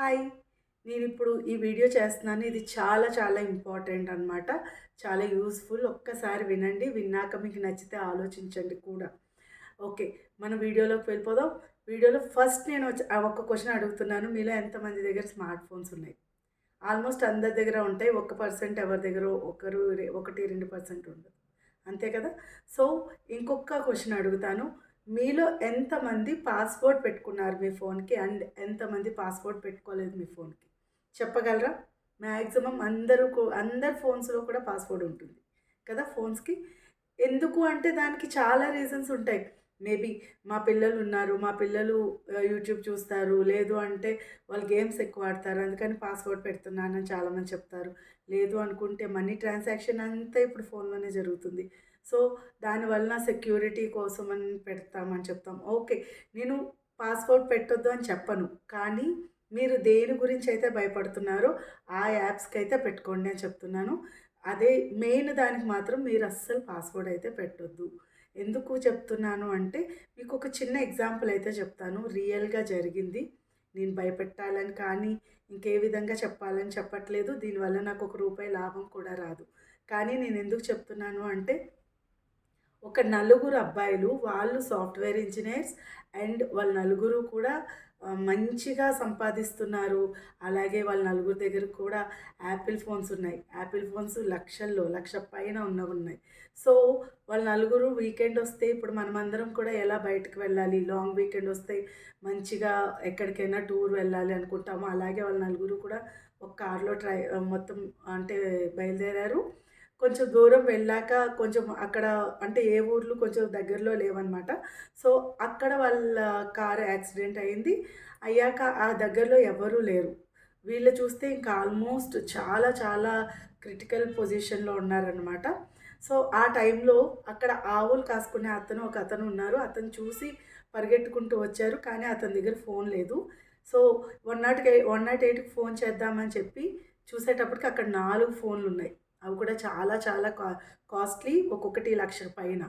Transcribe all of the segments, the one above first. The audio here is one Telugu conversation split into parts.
హాయ్. నేను ఇప్పుడు ఈ వీడియో చేస్తున్నాను. ఇది చాలా చాలా ఇంపార్టెంట్ అనమాట చాలా యూస్ఫుల్. ఒక్కసారి వినండి. విన్నాక మీకు నచ్చితే ఆలోచించండి కూడా. ఓకే. మన వీడియోలోకి వెళ్ళిపోదాం. వీడియోలో ఫస్ట్ నేను వచ్చి ఆ ఒక్క క్వశ్చన్ అడుగుతున్నాను. మీలో ఎంతమంది దగ్గర స్మార్ట్ ఫోన్స్ ఉన్నాయి? ఆల్మోస్ట్ అందరి దగ్గర ఉంటాయి. ఒక పర్సెంట్ ఎవరి దగ్గర? ఒకరు ఒకటి రెండు పర్సెంట్ ఉండదు. అంతే కదా? సో ఇంకొక క్వశ్చన్ అడుగుతాను. మీలో ఎంతమంది పాస్వర్డ్ పెట్టుకున్నారు మీ ఫోన్కి? అండ్ ఎంతమంది పాస్వర్డ్ పెట్టుకోలేదు మీ ఫోన్కి? చెప్పగలరా? మ్యాక్సిమం అందరూ కూ- అందరి ఫోన్స్లో కూడా పాస్వర్డ్ ఉంటుంది కదా ఫోన్స్కి? ఎందుకు అంటే దానికి చాలా రీజన్స్ ఉంటాయి. మేబీ మా పిల్లలు ఉన్నారు మా పిల్లలు యూట్యూబ్ చూస్తారు. లేదు అంటే వాళ్ళు గేమ్స్ ఎక్కువ ఆడతారు. అందుకని పాస్వర్డ్ పెడుతున్నానని చాలామంది చెప్తారు. లేదు అనుకుంటే మనీ ట్రాన్సాక్షన్ అంతా ఇప్పుడు ఫోన్లోనే జరుగుతుంది. సో దానివల్ల సెక్యూరిటీ కోసం అని పెడతామని చెప్తాం. ఓకే నేను పాస్వర్డ్ పెట్టొద్దు అని చెప్పను. కానీ మీరు దేని గురించి అయితే భయపడుతున్నారో ఆ యాప్స్కి అయితే పెట్టుకోండి అని చెప్తున్నాను. అదే మెయిన్ దానికి మాత్రం మీరు అస్సలు పాస్వర్డ్ అయితే పెట్టొద్దు. ఎందుకు చెప్తున్నాను అంటే మీకు ఒక చిన్న ఎగ్జాంపుల్ అయితే చెప్తాను. రియల్గా జరిగింది. నేను భయపెట్టాలని కానీ ఇంకే విధంగా చెప్పాలని చెప్పట్లేదు. దీనివల్ల నాకు ఒక రూపాయి లాభం కూడా రాదు. కానీ నేను ఎందుకు చెప్తున్నాను అంటే ఒక నలుగురు అబ్బాయిలు వాళ్ళు సాఫ్ట్వేర్ ఇంజనీర్స్ అండ్ వాళ్ళ నలుగురు కూడా మంచిగా సంపాదిస్తున్నారు. అలాగే వాళ్ళ నలుగురు దగ్గర కూడా యాపిల్ ఫోన్స్ ఉన్నాయి. యాపిల్ ఫోన్స్ లక్షల్లో లక్ష పైన ఉన్న ఉన్నాయి. సో వాళ్ళ నలుగురు వీకెండ్ వస్తే ఇప్పుడు మనమందరం కూడా ఎలా బయటకు వెళ్ళాలి? లాంగ్ వీకెండ్ వస్తే మంచిగా ఎక్కడికైనా టూర్ వెళ్ళాలి అనుకుంటాము? అలాగే వాళ్ళ నలుగురు కూడా ఒక కార్లో ట్రై మొత్తం అంటే బయలుదేరారు. కొంచెం దూరం వెళ్ళాక కొంచెం అక్కడ అంటే ఏ ఊర్లు కొంచెం దగ్గరలో లేవన్నమాట సో అక్కడ వాళ్ళ కారు యాక్సిడెంట్ అయింది. అయ్యాక ఆ దగ్గరలో ఎవరూ లేరు. వీళ్ళు చూస్తే ఇంకా ఆల్మోస్ట్ చాలా చాలా క్రిటికల్ పొజిషన్లో ఉన్నారనమాట. సో ఆ టైంలో అక్కడ ఆవులు కాసుకునే అతను ఒక అతను ఉన్నారు. అతను చూసి పరిగెట్టుకుంటూ వచ్చారు. కానీ అతని దగ్గర ఫోన్ లేదు. So one nought one nought ఎయిట్కి ఫోన్ చేద్దామని చెప్పి చూసేటప్పటికి అక్కడ నాలుగు ఫోన్లు ఉన్నాయి. అవి కూడా చాలా చాలా కా కాస్ట్లీ ఒక్కొక్కటి లక్ష పైన.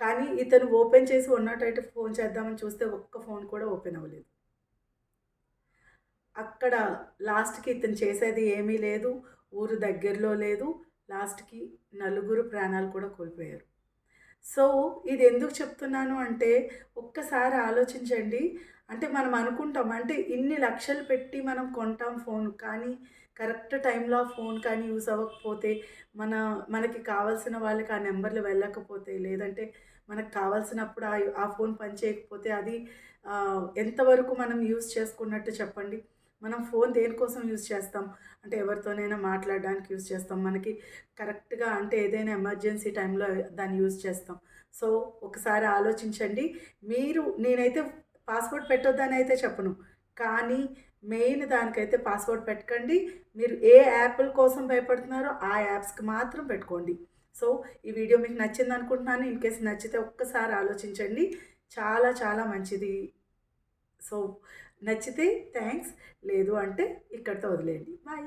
కానీ ఇతను ఓపెన్ చేసి వన్ నాట్ ఎయిట్ ఫోన్ చేద్దామని చూస్తే ఒక్క ఫోన్ కూడా ఓపెన్ అవ్వలేదు. అక్కడ లాస్ట్కి ఇతను చేసేది ఏమీ లేదు ఊరు దగ్గరలో లేదు లాస్ట్కి నలుగురు ప్రాణాలు కూడా కోల్పోయారు. సో ఇది ఎందుకు చెప్తున్నాను అంటే ఒక్కసారి ఆలోచించండి. అంటే మనం అనుకుంటాం అంటే ఇన్ని లక్షలు పెట్టి మనం కొంటాం ఫోన్ కానీ కరెక్ట్ టైంలో ఆ ఫోన్ కానీ యూస్ అవ్వకపోతే మన మనకి కావాల్సిన వాళ్ళకి ఆ నెంబర్లు వెళ్ళకపోతే లేదంటే మనకు కావాల్సినప్పుడు ఆ ఆ ఫోన్ పనిచేయకపోతే అది ఎంతవరకు మనం యూస్ చేసుకున్నట్టు చెప్పండి. మనం ఫోన్ దేనికోసం యూజ్ చేస్తాం? అంటే ఎవరితోనైనా మాట్లాడడానికి యూజ్ చేస్తాం. మనకి కరెక్ట్గా అంటే ఏదైనా ఎమర్జెన్సీ టైంలో దాన్ని యూస్ చేస్తాం. సో ఒకసారి ఆలోచించండి. మీరు నేనైతే పాస్వర్డ్ పెట్టొద్దని అయితే చెప్పను. కానీ మెయిన్ దానికైతే పాస్వర్డ్ పెట్టకండి. మీరు ఏ యాప్ల కోసం భయపడుతున్నారో ఆ యాప్స్కి మాత్రం పెట్టుకోండి. సో ఈ వీడియో మీకు నచ్చింది అనుకుంటున్నాను ఇన్ కేసు నచ్చితే ఒక్కసారి ఆలోచించండి. చాలా చాలా మంచిది. సో నచ్చితే థ్యాంక్స్ లేదు అంటే ఇక్కడితో వదిలేయండి. బాయ్.